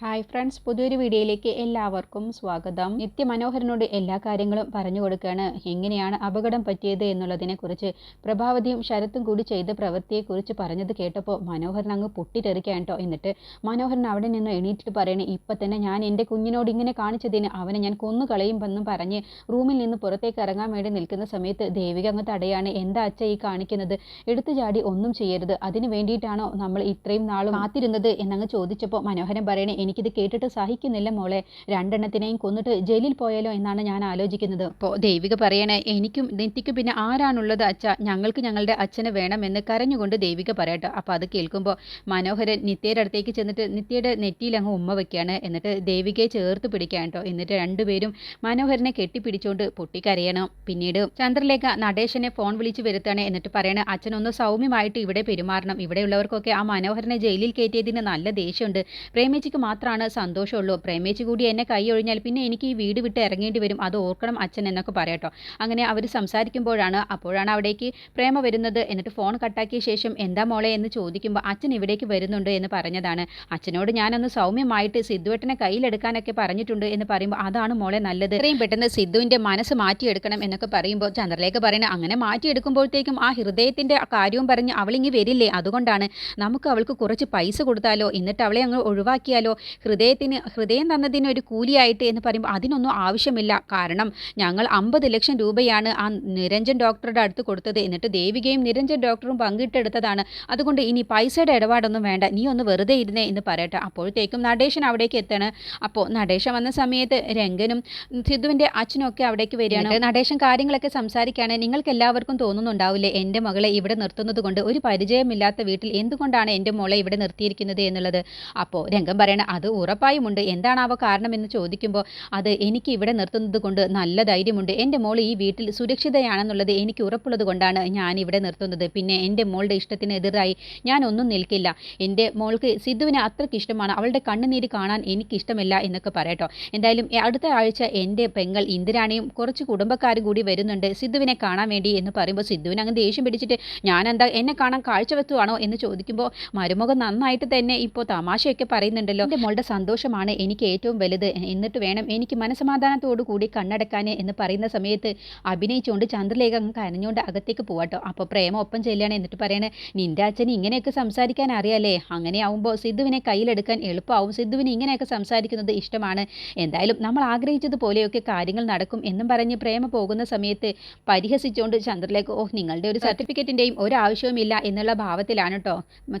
Hi friends പുതിയൊരു വീഡിയോയിലേക്ക് എല്ലാവർക്കും സ്വാഗതം. നിത്യമനോഹരനോട് എല്ലാ കാര്യങ്ങളും പറഞ്ഞു കൊടുക്കുകയാണ്. എങ്ങനെയാണ് അപകടം പറ്റിയത് എന്നുള്ളതിനെക്കുറിച്ച് പ്രഭാവതിയും ശരത്തും കൂടി ചെയ്ത പ്രവൃത്തിയെക്കുറിച്ച് പറഞ്ഞത് കേട്ടപ്പോൾ മനോഹരൻ അങ്ങ് പൊട്ടിത്തെറിക്കാൻ കേട്ടോ എന്നിട്ട് മനോഹരൻ അവിടെ നിന്ന് എണീറ്റിട്ട് പറയണേ ഇപ്പം തന്നെ ഞാൻ എന്റെ കുഞ്ഞിനോട് ഇങ്ങനെ കാണിച്ചതിന് അവനെ ഞാൻ കൊന്നു കളയുമെന്നും പറഞ്ഞ് റൂമിൽ നിന്ന് പുറത്തേക്ക് ഇറങ്ങാൻ വേണ്ടി നിൽക്കുന്ന സമയത്ത് ദേവിക അങ്ങ് തടയാണ് എന്താ അച്ഛ ഈ കാണിക്കുന്നത്? എടുത്തു ചാടി ഒന്നും ചെയ്യരുത്. അതിന് വേണ്ടിയിട്ടാണോ നമ്മൾ ഇത്രയും നാളും കാത്തിരുന്നത്? എന്നങ്ങ് ചോദിച്ചപ്പോൾ മനോഹരൻ പറയണേ എനിക്കിത് കേട്ടിട്ട് സഹിക്കുന്നില്ല മോളെ. രണ്ടെണ്ണത്തിനെയും കൊന്നിട്ട് ജയിലിൽ പോയാലോ എന്നാണ് ഞാൻ ആലോചിക്കുന്നത്. അപ്പോൾ ദേവിക പറയണേ എനിക്കും നിത്യക്കും പിന്നെ ആരാണുള്ളത് അച്ഛ? ഞങ്ങൾക്ക് ഞങ്ങളുടെ അച്ഛനെ വേണമെന്ന് കരഞ്ഞുകൊണ്ട് ദേവിക പറയട്ടോ. അപ്പോൾ അത് കേൾക്കുമ്പോൾ മനോഹരൻ നിത്യയുടെ അടുത്തേക്ക് ചെന്നിട്ട് നിത്യയുടെ നെറ്റിയിൽ അങ്ങ് ഉമ്മ വെക്കുകയാണ് എന്നിട്ട് ദേവികയെ ചേർത്ത് പിടിക്കാൻ കേട്ടോ. എന്നിട്ട് രണ്ടുപേരും മനോഹരനെ കെട്ടിപ്പിടിച്ചുകൊണ്ട് പൊട്ടിക്കരയണം. പിന്നീട് ചന്ദ്രലേഖ നടേശനെ ഫോൺ വിളിച്ച് വരുത്താണ് എന്നിട്ട് പറയണേ അച്ഛനൊന്ന് സൗമ്യമായിട്ട് ഇവിടെ പെരുമാറണം. ഇവിടെയുള്ളവർക്കൊക്കെ ആ മനോഹരനെ ജയിലിൽ കയറ്റിയതിന് നല്ല ദേഷ്യമുണ്ട്. പ്രേമിച്ചിക്ക് മാത്രമാണ് സന്തോഷമുള്ളൂ. പ്രേമേച്ച് കൂടി എന്നെ കൈ ഒഴിഞ്ഞാൽ പിന്നെ എനിക്ക് ഈ വീട് വിട്ട് ഇറങ്ങേണ്ടി വരും. അത് ഓർക്കണം അച്ഛൻ എന്നൊക്കെ പറയട്ടോ അങ്ങനെ അവർ സംസാരിക്കുമ്പോഴാണ് അപ്പോഴാണ് അവിടേക്ക് പ്രേമ വരുന്നത്. എന്നിട്ട് ഫോൺ കട്ടാക്കിയ ശേഷം എന്താ മോളെ എന്ന് ചോദിക്കുമ്പോൾ അച്ഛൻ ഇവിടേക്ക് വരുന്നുണ്ട് എന്ന് പറഞ്ഞതാണ്. അച്ഛനോട് ഞാനൊന്ന് സൗമ്യമായിട്ട് സിദ്ധുവേട്ടനെ കയ്യിലെടുക്കാനൊക്കെ പറഞ്ഞിട്ടുണ്ട് എന്ന് പറയുമ്പോൾ അതാണ് മോളെ നല്ലത്. ഇത്രയും പെട്ടെന്ന് സിദ്ധുവിന്റെ മനസ്സ് മാറ്റിയെടുക്കണം എന്നൊക്കെ പറയുമ്പോൾ ചന്ദ്രലേഖ പറയുന്നത് അങ്ങനെ മാറ്റിയെടുക്കുമ്പോഴത്തേക്കും ആ ഹൃദയത്തിന്റെ കാര്യവും പറഞ്ഞ് അവളിങ്ങി വരില്ലേ? അതുകൊണ്ടാണ് നമുക്ക് അവൾക്ക് കുറച്ച് പൈസ കൊടുത്താലോ? എന്നിട്ട് അവളെ അങ്ങ് ഒഴിവാക്കിയാലോ? ഹൃദയത്തിന് ഹൃദയം തന്നതിന് ഒരു കൂലിയായിട്ട് എന്ന് പറയുമ്പോൾ അതിനൊന്നും ആവശ്യമില്ല. കാരണം ഞങ്ങൾ അമ്പത് ലക്ഷം രൂപയാണ് ആ നിരഞ്ജൻ ഡോക്ടറുടെ അടുത്ത് കൊടുത്തത്. എന്നിട്ട് ദേവികയും നിരഞ്ജൻ ഡോക്ടറും പങ്കിട്ടെടുത്തതാണ്. അതുകൊണ്ട് ഇനി പൈസയുടെ ഇടപാടൊന്നും വേണ്ട. നീ ഒന്ന് വെറുതെ ഇരുന്നേ എന്ന് പറയട്ടെ. അപ്പോഴത്തേക്കും നടേശൻ അവിടേക്ക് എത്താണ്. അപ്പോൾ നടേശൻ വന്ന സമയത്ത് രംഗനും സിദ്ധുവിന്റെ അച്ഛനും ഒക്കെ അവിടേക്ക് വരികയാണ്. നടേശൻ കാര്യങ്ങളൊക്കെ സംസാരിക്കുകയാണ്. നിങ്ങൾക്ക് എല്ലാവർക്കും തോന്നുന്നുണ്ടാവില്ലേ? എന്റെ മകളെ ഇവിടെ നിർത്തുന്നത് കൊണ്ട് ഒരു പരിചയമില്ലാത്ത വീട്ടിൽ എന്തുകൊണ്ടാണ് എന്റെ മോളെ ഇവിടെ നിർത്തിയിരിക്കുന്നത് എന്നുള്ളത്? അപ്പോൾ രംഗം പറയണ അത് ഉറപ്പായുമുണ്ട്. എന്താണാവോ കാരണമെന്ന് ചോദിക്കുമ്പോൾ അത് എനിക്ക് ഇവിടെ നിർത്തുന്നത് കൊണ്ട് നല്ല ധൈര്യമുണ്ട്. എന്റെ മോൾ ഈ വീട്ടിൽ സുരക്ഷിതയാണെന്നുള്ളത് എനിക്ക് ഉറപ്പുള്ളത് കൊണ്ടാണ് ഞാൻ ഇവിടെ നിർത്തുന്നത്. പിന്നെ എന്റെ മോളുടെ ഇഷ്ടത്തിന് എതിരായി ഞാൻ ഒന്നും നിൽക്കില്ല. എന്റെ മോൾക്ക് സിദ്ധുവിനെ അത്രയ്ക്ക് ഇഷ്ടമാണ്. അവളുടെ കണ്ണുനീര് കാണാൻ എനിക്കിഷ്ടമില്ല എന്നൊക്കെ പറയട്ടോ. എന്തായാലും അടുത്ത ആഴ്ച എന്റെ പെങ്ങൾ ഇന്ദിരാണിയും കുറച്ച് കുടുംബക്കാരും കൂടി വരുന്നുണ്ട്. സിദ്ധുവിനെ കാണാൻ വേണ്ടി എന്ന് പറയുമ്പോൾ സിദ്ധുവിന് അങ്ങ് ദേഷ്യം പിടിച്ചിട്ട് ഞാൻ എന്താ എന്നെ കാണാൻ കാഴ്ചവെത്തുവാണോ എന്ന് ചോദിക്കുമ്പോൾ മരുമുഖം നന്നായിട്ട് തന്നെ ഇപ്പോൾ തമാശയൊക്കെ പറയുന്നുണ്ടല്ലോ. എന്റെ മോളുടെ സന്തോഷമാണ് എനിക്ക് ഏറ്റവും വലുത്. എന്നിട്ട് വേണം എനിക്ക് മനസമാധാനത്തോടു കൂടി കണ്ണടക്കാൻ എന്ന് പറയുന്ന സമയത്ത് അഭിനയിച്ചുകൊണ്ട് ചന്ദ്രലേഖ അങ്ങ് കരഞ്ഞുകൊണ്ട് അകത്തേക്ക് പോവാട്ടോ അപ്പോൾ പ്രേമ ഒപ്പം ചെല്ലുകയാണ്. എന്നിട്ട് പറയണേ നിന്റെ അച്ഛന് ഇങ്ങനെയൊക്കെ സംസാരിക്കാൻ അറിയാലേ അങ്ങനെ ആവുമ്പോൾ സിദ്ധുവിനെ കയ്യിലെടുക്കാൻ എളുപ്പമാവും സിദ്ധുവിന് ഇങ്ങനെയൊക്കെ സംസാരിക്കുന്നത് ഇഷ്ടമാണ്. എന്തായാലും നമ്മൾ ആഗ്രഹിച്ചതുപോലെയൊക്കെ കാര്യങ്ങൾ നടക്കും എന്നും പറഞ്ഞ് പ്രേമ പോകുന്ന സമയത്ത് പരിഹസിച്ചുകൊണ്ട് ചന്ദ്രലേഖ ഓ നിങ്ങളുടെ ഒരു സർട്ടിഫിക്കറ്റിന്റെയും ഒരു ആവശ്യവുമില്ല എന്നുള്ള ഭാവത്തിലാണ് കേട്ടോ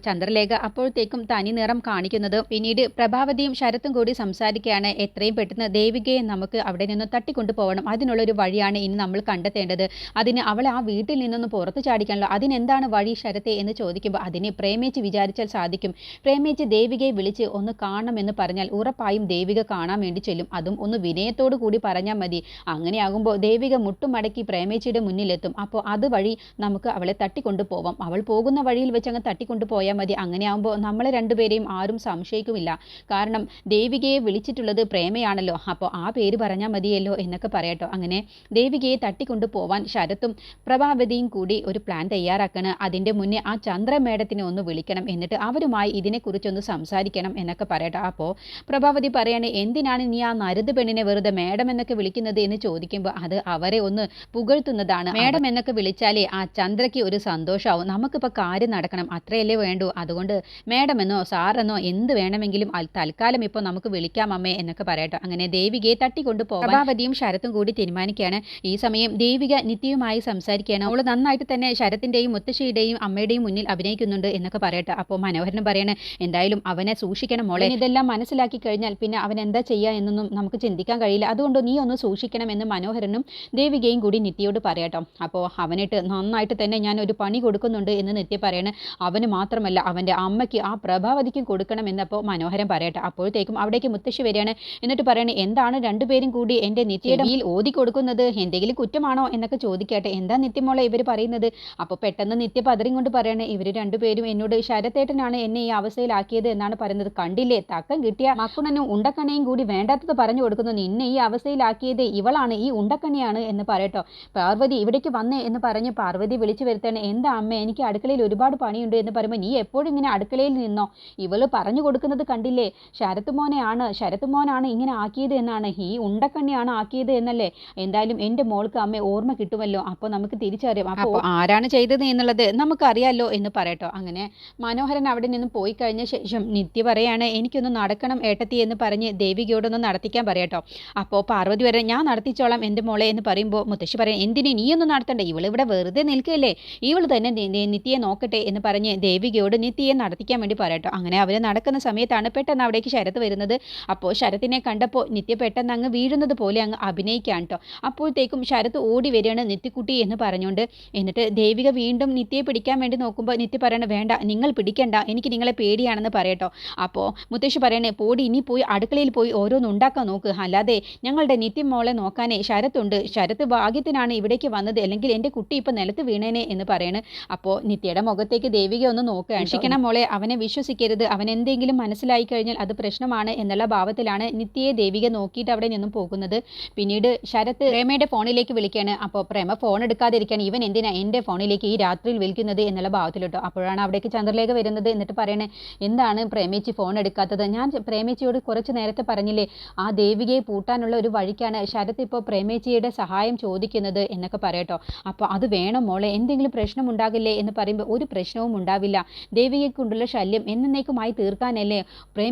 ചന്ദ്രലേഖ അപ്പോഴത്തേക്കും തനി നിറം കാണിക്കുന്നത്. പിന്നീട് പ്രഭാവതിയും ശരത്തും കൂടി സംസാരിക്കുകയാണ്. എത്രയും പെട്ടെന്ന് ദേവികയെ നമുക്ക് അവിടെ നിന്ന് തട്ടിക്കൊണ്ടു പോകണം അതിനുള്ളൊരു വഴിയാണ് ഇനി നമ്മൾ കണ്ടെത്തേണ്ടത്. അതിന് അവളെ ആ വീട്ടിൽ നിന്നൊന്ന് പുറത്തു ചാടിക്കാനുള്ള അതിനെന്താണ് വഴി ശരത്തെ എന്ന് ചോദിക്കുമ്പോൾ അതിനെ പ്രേമേച്ച് വിചാരിച്ചാൽ സാധിക്കും. പ്രേമേച്ച് ദേവികയെ വിളിച്ച് ഒന്ന് കാണണമെന്ന് പറഞ്ഞാൽ ഉറപ്പായും ദേവിക കാണാൻ വേണ്ടി ചെല്ലും. അതും ഒന്ന് വിനയത്തോടു കൂടി പറഞ്ഞാൽ മതി. അങ്ങനെയാകുമ്പോൾ ദേവിക മുട്ടുമടക്കി പ്രേമേച്ചിയുടെ മുന്നിലെത്തും. അപ്പോൾ അതുവഴി നമുക്ക് അവളെ തട്ടിക്കൊണ്ടു പോവാം അവൾ പോകുന്ന വഴിയിൽ വെച്ച് അങ്ങ് തട്ടിക്കൊണ്ടു പോയാൽ മതി. അങ്ങനെയാകുമ്പോൾ നമ്മളെ രണ്ടുപേരെയും ആരും സംശയിക്കുമില്ല. കാരണം ദേവികയെ വിളിച്ചിട്ടുള്ളത് പ്രേമയാണല്ലോ. അപ്പോൾ ആ പേര് പറഞ്ഞാൽ മതിയല്ലോ എന്നൊക്കെ പറയട്ടോ. അങ്ങനെ ദേവികയെ തട്ടിക്കൊണ്ടു പോവാൻ ശരത്തും പ്രഭാവതിയും കൂടി ഒരു പ്ലാൻ തയ്യാറാക്കണം. അതിന്റെ മുന്നേ ആ ചന്ദ്രമേടത്തിനെ ഒന്ന് വിളിക്കണം. എന്നിട്ട് അവരുമായി ഇതിനെക്കുറിച്ചൊന്ന് സംസാരിക്കണം എന്നൊക്കെ പറയട്ടോ. അപ്പോൾ പ്രഭാവതി പറയാണ് എന്തിനാണ് നീ ആ നരുത് പെണ്ണിനെ വെറുതെ മേഡം എന്നൊക്കെ വിളിക്കുന്നത് എന്ന് ചോദിക്കുമ്പോൾ അത് അവരെ ഒന്ന് പുകഴ്ത്തുന്നതാണ്. മേഡം എന്നൊക്കെ വിളിച്ചാലേ ആ ചന്ദ്രയ്ക്ക് ഒരു സന്തോഷമാവും നമുക്കിപ്പോൾ കാര്യം നടക്കണം. അത്രയല്ലേ വേണ്ടൂ. അതുകൊണ്ട് മേഡം എന്നോ സാറെന്നോ എന്ത് വേണമെങ്കിലും തൽക്കാലം ഇപ്പോൾ നമുക്ക് വിളിക്കാം അമ്മേ എന്നൊക്കെ പറയട്ടോ. അങ്ങനെ ദേവികയെ തട്ടിക്കൊണ്ട് പോകാൻ പ്രഭാവതിയും ശരത്തും കൂടി തീരുമാനിക്കുകയാണ്. ഈ സമയം ദേവിക നിത്യയുമായി സംസാരിക്കുകയാണ്. അവൾ നന്നായിട്ട് തന്നെ ശരത്തിന്റെയും മുത്തശ്ശിയുടെയും അമ്മയുടെയും മുന്നിൽ അഭിനയിക്കുന്നുണ്ട് എന്നൊക്കെ പറയട്ടെ. അപ്പോൾ മനോഹരനും പറയണേ എന്തായാലും അവനെ സൂക്ഷിക്കണം മോളെ. ഇതെല്ലാം മനസ്സിലാക്കി കഴിഞ്ഞാൽ പിന്നെ അവൻ എന്താ ചെയ്യുക എന്നൊന്നും നമുക്ക് ചിന്തിക്കാൻ കഴിയില്ല. അതുകൊണ്ട് നീ ഒന്ന് സൂക്ഷിക്കണം എന്ന് മനോഹരനും ദേവികയും കൂടി നിത്യയോട് പറയട്ടോ. അപ്പോൾ അവനിട്ട് നന്നായിട്ട് തന്നെ ഞാൻ ഒരു പണി കൊടുക്കുന്നുണ്ട് എന്ന് നിത്യ പറയണേ. അവന് മാത്രമല്ല അവന്റെ അമ്മയ്ക്ക് ആ പ്രഭാവതിക്കും കൊടുക്കണം എന്നപ്പോൾ മനോഹരൻ പറയട്ടെ. അപ്പോഴത്തേക്കും അവിടേക്ക് മുത്തശ്ശി വരികയാണ്. എന്നിട്ട് പറയണേ എന്താണ് രണ്ടുപേരും കൂടി എന്റെ നിത്യയുടെ മീൽ ഓതി കൊടുക്കുന്നത്? എന്തെങ്കിലും കുറ്റമാണോ? എന്നൊക്കെ ചോദിക്കട്ടെ. എന്താ നിത്യമോളെ ഇവർ പറയുന്നത്? അപ്പോൾ പെട്ടെന്ന് നിത്യ പതറിയും കൊണ്ട് പറയണേ ഇവർ രണ്ടുപേരും എന്നോട് ശരത്തേട്ടനാണ് എന്നെ ഈ അവസ്ഥയിലാക്കിയത് എന്നാണ് പറയുന്നത്. കണ്ടില്ലേ? തക്കം കിട്ടിയ മക്കുണനും ഉണ്ടക്കണയും കൂടി വേണ്ടാത്തത് പറഞ്ഞു കൊടുക്കുന്നു. നിന്നെ ഈ അവസ്ഥയിലാക്കിയത് ഇവളാണ്. ഈ ഉണ്ടക്കണിയാണ് എന്ന് പറയട്ടോ. പാർവതി ഇവിടേക്ക് വന്നേ എന്ന് പറഞ്ഞ് പാർവതി വിളിച്ചു വരുത്താണ് എന്താ അമ്മ എനിക്ക് അടുക്കളയിൽ ഒരുപാട് പണിയുണ്ട് എന്ന് പറയുമ്പോൾ നീ എപ്പോഴും ഇങ്ങനെ അടുക്കളയിൽ നിന്നോ? ഇവൾ പറഞ്ഞു കൊടുക്കുന്നത് കണ്ടില്ലേ? ശരത്ത് മോനെയാണ് ശരത്ത് മോനാണ് ഇങ്ങനെ ആക്കിയത് എന്നാണ്. ഈ ഉണ്ടക്കണ്ണിയാണ് ആക്കിയത് എന്നല്ലേ? എന്തായാലും എന്റെ മോൾക്ക് അമ്മ ഓർമ്മ കിട്ടുമല്ലോ. അപ്പോൾ നമുക്ക് തിരിച്ചറിയാം. അപ്പോൾ ആരാണ് ചെയ്തത് എന്നുള്ളത് നമുക്കറിയാലോ എന്ന് പറയട്ടോ. അങ്ങനെ മനോഹരൻ അവിടെ നിന്ന് പോയി കഴിഞ്ഞ ശേഷം നിത്യ പറയാണ് എനിക്കൊന്ന് നടക്കണം ഏട്ടത്തി എന്ന് പറഞ്ഞ് ദേവികയോടൊന്ന് നടത്തിക്കാൻ പറയട്ടോ. അപ്പോൾ പാർവതി വരെ ഞാൻ നടത്തിച്ചോളാം എന്റെ മോളെ എന്ന് പറയുമ്പോൾ മുത്തശ്ശി പറയാം എന്തിനു നീയൊന്നും നടത്തണ്ട ഇവൾ ഇവിടെ വെറുതെ നിൽക്കുകയല്ലേ ഇവൾ തന്നെ നിത്യയെ നോക്കട്ടെ എന്ന് പറഞ്ഞ് ദേവികയോട് നിത്യയെ നടത്തിക്കാൻ വേണ്ടി പറയട്ടോ. അങ്ങനെ അവർ നടക്കുന്ന സമയത്താണ് പെട്ടെന്ന് അവിടേക്ക് ശരത് വരുന്നത്. അപ്പോൾ ശരത്തിനെ കണ്ടപ്പോൾ നിത്യ പെട്ടെന്ന് അങ്ങ് വീഴുന്നത് പോലെ അങ്ങ് അഭിനയിക്കാൻ കേട്ടോ അപ്പോഴത്തേക്കും ശരത്ത് ഓടി വരികയാണ് നിത്യക്കുട്ടി എന്ന് പറഞ്ഞുകൊണ്ട്. എന്നിട്ട് ദേവിക വീണ്ടും നിത്യയെ പിടിക്കാൻ വേണ്ടി നോക്കുമ്പോൾ നിത്യ പറയണ വേണ്ട നിങ്ങൾ പിടിക്കണ്ട എനിക്ക് നിങ്ങളെ പേടിയാണെന്ന് പറയട്ടോ അപ്പോൾ മുത്തശ്ശി പറയണേ പോടി ഇനി പോയി അടുക്കളയിൽ പോയി ഓരോന്ന് ഉണ്ടാക്കാൻ നോക്ക്. അല്ലാതെ ഞങ്ങളുടെ നിത്യം മോളെ നോക്കാനേ ശരത്തുണ്ട്. ശരത്ത് ഭാഗ്യത്തിനാണ് ഇവിടേക്ക് വന്നത്. അല്ലെങ്കിൽ എന്റെ കുട്ടി ഇപ്പം നിലത്ത് വീണേനെ എന്ന് പറയണ്. അപ്പോൾ നിത്യയുടെ മുഖത്തേക്ക് ദേവിക ഒന്ന് നോക്കുക രക്ഷിക്കണം മോളെ അവനെ വിശ്വസിക്കരുത്. അവൻ എന്തെങ്കിലും മനസ്സിലായി കഴിഞ്ഞാൽ അത് പ്രശ്നമാണ് എന്നുള്ള ഭാവത്തിലാണ് നിത്യയെ ദേവിക നോക്കിയിട്ട് അവിടെ നിന്നും പോകുന്നത്. പിന്നീട് ശരത്ത് പ്രേമയുടെ ഫോണിലേക്ക് വിളിക്കുകയാണ്. അപ്പോൾ പ്രേമ ഫോൺ എടുക്കാതിരിക്കാൻ ഇവൻ എന്തിനാ എന്റെ ഫോണിലേക്ക് ഈ രാത്രിയിൽ വിളിക്കുന്നത്? എന്നുള്ള ഭാവത്തിലിട്ടോ. അപ്പോഴാണ് അവിടേക്ക് ചന്ദ്രലേഖ വരുന്നത് എന്നിട്ട് പറയണേ എന്താണ് പ്രേമേച്ചി ഫോൺ എടുക്കാത്തത്? ഞാൻ പ്രേമേച്ചിയോട് കുറച്ച് നേരത്തെ പറഞ്ഞില്ലേ ആ ദേവികയെ പൂട്ടാനുള്ള ഒരു വഴിക്കാണ് ശരത്ത് ഇപ്പോൾ പ്രേമേച്ചിയുടെ സഹായം ചോദിക്കുന്നത് എന്നൊക്കെ പറയട്ടോ. അപ്പോൾ അത് വേണം മോളെ? എന്തെങ്കിലും പ്രശ്നം ഉണ്ടാകില്ലേ? എന്ന് പറയുമ്പോൾ ഒരു പ്രശ്നവും ഉണ്ടാവില്ല. ദേവികയ്ക്കുണ്ടുള്ള ശല്യം എന്നേക്കുമായി തീർക്കാനല്ലേ?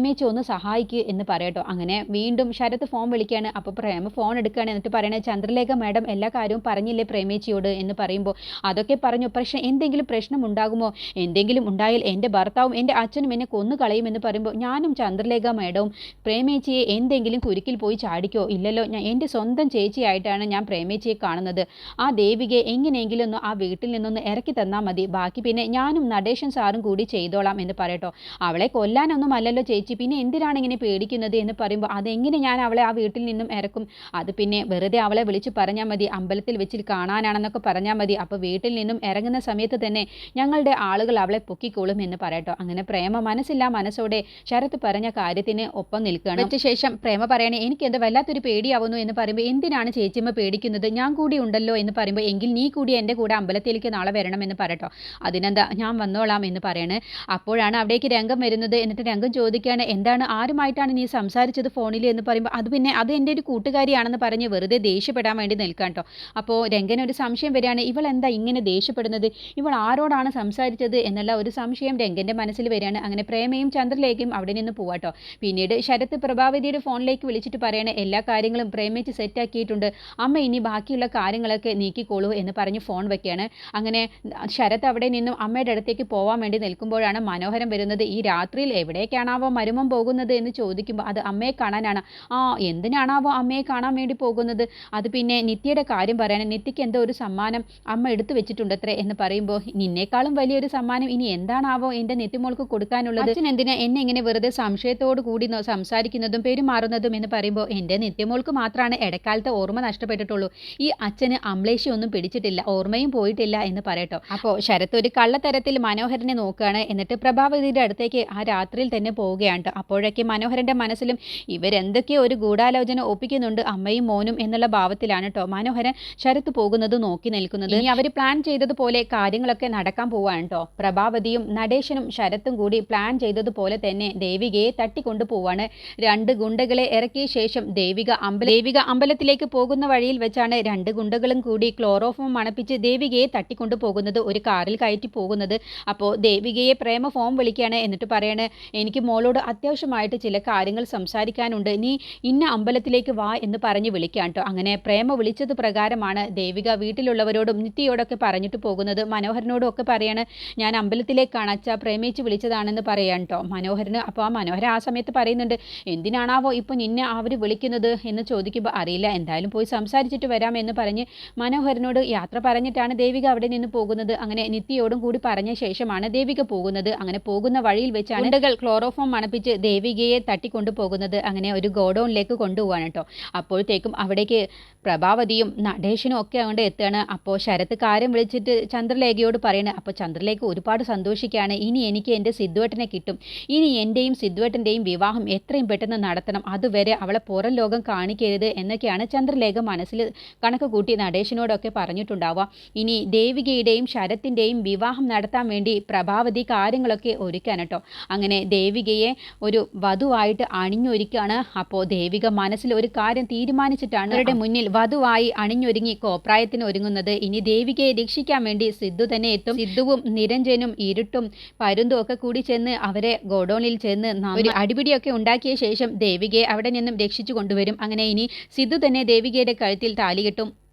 പ്രേമേച്ചി ഒന്ന് സഹായിക്കൂ എന്ന് പറയട്ടോ. അങ്ങനെ വീണ്ടും ശരത്ത് ഫോൺ വിളിക്കുകയാണ് അപ്പോൾ പ്രേമ ഫോൺ എടുക്കുകയാണ്. എന്നിട്ട് പറയണേ ചന്ദ്രലേഖ മാഡം എല്ലാ കാര്യവും പറഞ്ഞില്ലേ പ്രേമേച്ചിയോട്? എന്ന് പറയുമ്പോൾ അതൊക്കെ പറഞ്ഞു. പക്ഷേ എന്തെങ്കിലും പ്രശ്നം ഉണ്ടാകുമോ? എന്തെങ്കിലും ഉണ്ടായാൽ എന്റെ ഭർത്താവും എന്റെ അച്ഛനും എന്നെ കൊന്നു കളയുമെന്ന് പറയുമ്പോൾ ഞാനും ചന്ദ്രലേഖ മാഡവും പ്രേമേച്ചിയെ എന്തെങ്കിലും കുരുക്കിൽ പോയി ചാടിക്കോ? ഇല്ലല്ലോ ഞാൻ എന്റെ സ്വന്തം ചേച്ചിയായിട്ടാണ് ഞാൻ പ്രേമേച്ചിയെ കാണുന്നത്. ആ ദേവികയെ എങ്ങനെയെങ്കിലും ആ വീട്ടിൽ നിന്നൊന്ന് ഇറക്കി തന്നാൽ മതി. ബാക്കി പിന്നെ ഞാനും നടേശൻ സാറും കൂടി ചെയ്തോളാം എന്ന് പറയട്ടോ. അവളെ കൊല്ലാനൊന്നും അല്ലല്ലോ ചേച്ചി. പിന്നെ എന്തിനാണ് ഇങ്ങനെ പേടിക്കുന്നത് എന്ന് പറയുമ്പോൾ അതെങ്ങനെ ഞാൻ അവളെ ആ വീട്ടിൽ നിന്നും ഇറക്കും? അത് പിന്നെ വെറുതെ അവളെ വിളിച്ച് പറഞ്ഞാൽ മതി അമ്പലത്തിൽ വെച്ച് കാണാനാണെന്നൊക്കെ പറഞ്ഞാൽ മതി. അപ്പോൾ വീട്ടിൽ നിന്നും ഇറങ്ങുന്ന സമയത്ത് തന്നെ ഞങ്ങളുടെ ആളുകൾ അവളെ പൊക്കിക്കോളും എന്ന് പറയട്ടോ. അങ്ങനെ പ്രേമ മനസ്സില്ല മനസ്സോടെ ശരത്ത് പറഞ്ഞ കാര്യത്തിന് ഒപ്പം നിൽക്കുകയാണ്. അതിന് ശേഷം പ്രേമ പറയണേ എനിക്ക് എന്ത് വല്ലാത്തൊരു പേടിയാവുന്നു എന്ന് പറയുമ്പോൾ എന്തിനാണ് ചേച്ചിമ്മ പേടിക്കുന്നത്? ഞാൻ കൂടി ഉണ്ടല്ലോ എന്ന് പറയുമ്പോൾ എങ്കിൽ നീ കൂടി എന്റെ കൂടെ അമ്പലത്തിലേക്ക് നാളെ വരണം എന്ന് പറയട്ടോ. അതിനെന്താ ഞാൻ വന്നോളാം എന്ന് പറയണേ. അപ്പോഴാണ് അവിടേക്ക് രംഗം വരുന്നത്. എന്നിട്ട് രംഗം ചോദിക്കുകയാണ് എന്താണ് ആരുമായിട്ടാണ് നീ സംസാരിച്ചത് ഫോണിൽ എന്ന് പറയുമ്പോൾ അത് പിന്നെ അത് എന്റെ ഒരു കൂട്ടുകാരിയാണെന്ന് പറഞ്ഞ് വെറുതെ ദേഷ്യപ്പെടാൻ വേണ്ടി നിൽക്കാം കേട്ടോ അപ്പോൾ രംഗന് ഒരു സംശയം വരികയാണ് ഇവൾ എന്താ ഇങ്ങനെ ദേഷ്യപ്പെടുന്നത്? ഇവൾ ആരോടാണ് സംസാരിച്ചത് എന്നുള്ള ഒരു സംശയം രംഗന്റെ മനസ്സിൽ വരികയാണ്. അങ്ങനെ പ്രേമയും ചന്ദ്രലേഖയും അവിടെ നിന്ന് പോവാട്ടോ പിന്നീട് ശരത് പ്രഭാവതിയുടെ ഫോണിലേക്ക് വിളിച്ചിട്ട് പറയണ എല്ലാ കാര്യങ്ങളും പ്രേമിച്ച് സെറ്റാക്കിയിട്ടുണ്ട്. അമ്മ ഇനി ബാക്കിയുള്ള കാര്യങ്ങളൊക്കെ നീക്കിക്കോളൂ എന്ന് പറഞ്ഞ് ഫോൺ വെക്കുകയാണ്. അങ്ങനെ ശരത് അവിടെ നിന്നും അമ്മയുടെ അടുത്തേക്ക് പോകാൻ വേണ്ടി നിൽക്കുമ്പോഴാണ് മനോഹരം വരുന്നത് ഈ രാത്രിയിൽ എവിടേക്കാണാവോ മരുമം പോകുന്നത് എന്ന് ചോദിക്കുമ്പോൾ അത് അമ്മയെ കാണാനാണ്. ആ എന്തിനാണാവോ അമ്മയെ കാണാൻ വേണ്ടി പോകുന്നത്? അത് പിന്നെ നിത്യയുടെ കാര്യം പറയാൻ നിത്യയ്ക്ക് എന്തോ ഒരു സമ്മാനം അമ്മ എടുത്തു വെച്ചിട്ടുണ്ട് അത്രേ എന്ന് പറയുമ്പോൾ നിന്നേക്കാളും വലിയൊരു സമ്മാനം ഇനി എന്താണാവോ എന്റെ നിത്യമോൾക്ക് കൊടുക്കാനുള്ളത്? അച്ഛൻ എന്തിനാ എന്നെ ഇങ്ങനെ വെറുതെ സംശയത്തോട് കൂടി സംസാരിക്കുന്നതും പെരുമാറുന്നതും എന്ന് പറയുമ്പോൾ എന്റെ നിത്യമോൾക്ക് മാത്രമാണ് ഇടക്കാലത്തെ ഓർമ്മ നഷ്ടപ്പെട്ടിട്ടുള്ളൂ. ഈ അച്ഛന് അമ്ലേശി ഒന്നും പിടിച്ചിട്ടില്ല ഓർമ്മയും പോയിട്ടില്ല എന്ന് പറയട്ടോ. അപ്പോൾ ശരത്ത് ഒരു കള്ളത്തരത്തിൽ മനോഹരനെ നോക്കുകയാണ്. എന്നിട്ട് പ്രഭാവതിയുടെ അടുത്തേക്ക് ആ രാത്രിയിൽ തന്നെ പോവുകയാണ്. ട്ടോ. അപ്പോഴൊക്കെ മനോഹരന്റെ മനസ്സിലും ഇവരെന്തൊക്കെയോ ഒരു ഗൂഢാലോചന ഒപ്പിക്കുന്നുണ്ട് അമ്മയും മോനും എന്നുള്ള ഭാവത്തിലാണ് കേട്ടോ മനോഹരൻ ശരത്ത് പോകുന്നത് നോക്കി നിൽക്കുന്നത്. ഇനി അവർ പ്ലാൻ ചെയ്തതുപോലെ കാര്യങ്ങളൊക്കെ നടക്കാൻ പോവാണ് കേട്ടോ പ്രഭാവതിയും നടേശനും ശരത്തും കൂടി പ്ലാൻ ചെയ്തതുപോലെ തന്നെ ദേവികയെ തട്ടിക്കൊണ്ടു പോവാണ്. രണ്ട് ഗുണ്ടകളെ ഇറക്കിയ ശേഷം ദേവിക അമ്പല ദേവിക അമ്പലത്തിലേക്ക് പോകുന്ന വഴിയിൽ വെച്ചാണ് രണ്ട് ഗുണ്ടകളും കൂടി ക്ലോറോഫോം മണപ്പിച്ച് ദേവികയെ തട്ടിക്കൊണ്ടു പോകുന്നത് ഒരു കാറിൽ കയറ്റി പോകുന്നത്. അപ്പോൾ ദേവികയെ പ്രേമ ഫോം വിളിക്കുകയാണ് എന്നിട്ട് പറയാണ് എനിക്ക് മോളോട് അത്യാവശ്യമായിട്ട് ചില കാര്യങ്ങൾ സംസാരിക്കാനുണ്ട്. നീ ഇന്ന അമ്പലത്തിലേക്ക് വാ എന്ന് പറഞ്ഞ് വിളിക്കാം കേട്ടോ അങ്ങനെ പ്രേമ വിളിച്ചത് പ്രകാരമാണ് ദേവിക വീട്ടിലുള്ളവരോടും നിത്യയോടൊക്കെ പറഞ്ഞിട്ട് പോകുന്നത്. മനോഹരനോടും ഒക്കെ പറയാണ് ഞാൻ അമ്പലത്തിലേക്കാണ് അച്ഛ പ്രേമിച്ച് വിളിച്ചതാണെന്ന് പറയാൻ കേട്ടോ മനോഹരന് അപ്പോൾ ആ മനോഹരൻ ആ സമയത്ത് പറയുന്നുണ്ട് എന്തിനാണാവോ ഇപ്പോൾ നിന്നെ അവർ വിളിക്കുന്നത്? എന്ന് ചോദിക്കുമ്പോൾ അറിയില്ല എന്തായാലും പോയി സംസാരിച്ചിട്ട് വരാം എന്ന് പറഞ്ഞ് മനോഹരനോട് യാത്ര പറഞ്ഞിട്ടാണ് ദേവിക അവിടെ നിന്ന് പോകുന്നത്. അങ്ങനെ നിത്യയോടും കൂടി പറഞ്ഞ ശേഷമാണ് ദേവിക പോകുന്നത്. അങ്ങനെ പോകുന്ന വഴിയിൽ വെച്ചാണ് ക്ലോറോഫോം മണപ്പിച്ച് ദേവികയെ തട്ടിക്കൊണ്ടു പോകുന്നത് അങ്ങനെ ഒരു ഗോഡൗണിലേക്ക് കൊണ്ടുപോവാണ് കേട്ടോ. അപ്പോഴത്തേക്കും അവിടേക്ക് പ്രഭാവതിയും നടേശനും ഒക്കെ അങ്ങോട്ട് എത്തുകയാണ്. അപ്പോൾ ശരത്ത് കാര്യം വിളിച്ചിട്ട് ചന്ദ്രലേഖയോട് പറയണേ അപ്പോൾ ചന്ദ്രലേഖ ഒരുപാട് സന്തോഷിക്കുകയാണ്. ഇനി എനിക്ക് എന്റെ സിദ്ധുവേട്ടനെ കിട്ടും. ഇനി എന്റെയും സിദ്ധുവേട്ടന്റെയും വിവാഹം എത്രയും പെട്ടെന്ന് നടത്തണം. അതുവരെ അവളെ പുറം ലോകം കാണിക്കരുത് എന്നൊക്കെയാണ് ചന്ദ്രലേഖ മനസ്സിൽ കണക്ക് കൂട്ടി നടേശനോടൊക്കെ പറഞ്ഞിട്ടുണ്ടാവുക. ഇനി ദേവികയുടെയും ശരത്തിന്റെയും വിവാഹം നടത്താൻ വേണ്ടി പ്രഭാവതി കാര്യങ്ങളൊക്കെ ഒരുക്കാൻ കേട്ടോ. അങ്ങനെ ദേവികയെ ഒരു വധുവായിട്ട് അണിഞ്ഞൊരുക്കാണ് അപ്പോൾ ദേവിക മനസ്സിൽ ഒരു കാര്യം തീരുമാനിച്ചിട്ടാണ് അവരുടെ മുന്നിൽ വധുവായി അണിഞ്ഞൊരുങ്ങി കോപ്രായത്തിന് ഒരുങ്ങുന്നത്. ഇനി ദേവികയെ രക്ഷിക്കാൻ വേണ്ടി സിദ്ധു തന്നെ എത്തും. സിദ്ധുവും നിരഞ്ജനും ഇരുട്ടും പരുന്തും ഒക്കെ കൂടി ചെന്ന് അവരെ ഗോഡൌണിൽ ചെന്ന് ഒരു അടിപിടിയൊക്കെ ഉണ്ടാക്കിയ ശേഷം ദേവികയെ അവിടെ നിന്നും രക്ഷിച്ചു കൊണ്ടുവരും. അങ്ങനെ ഇനി സിദ്ധു തന്നെ ദേവികയുടെ കഴുത്തിൽ താലി കെട്ടും.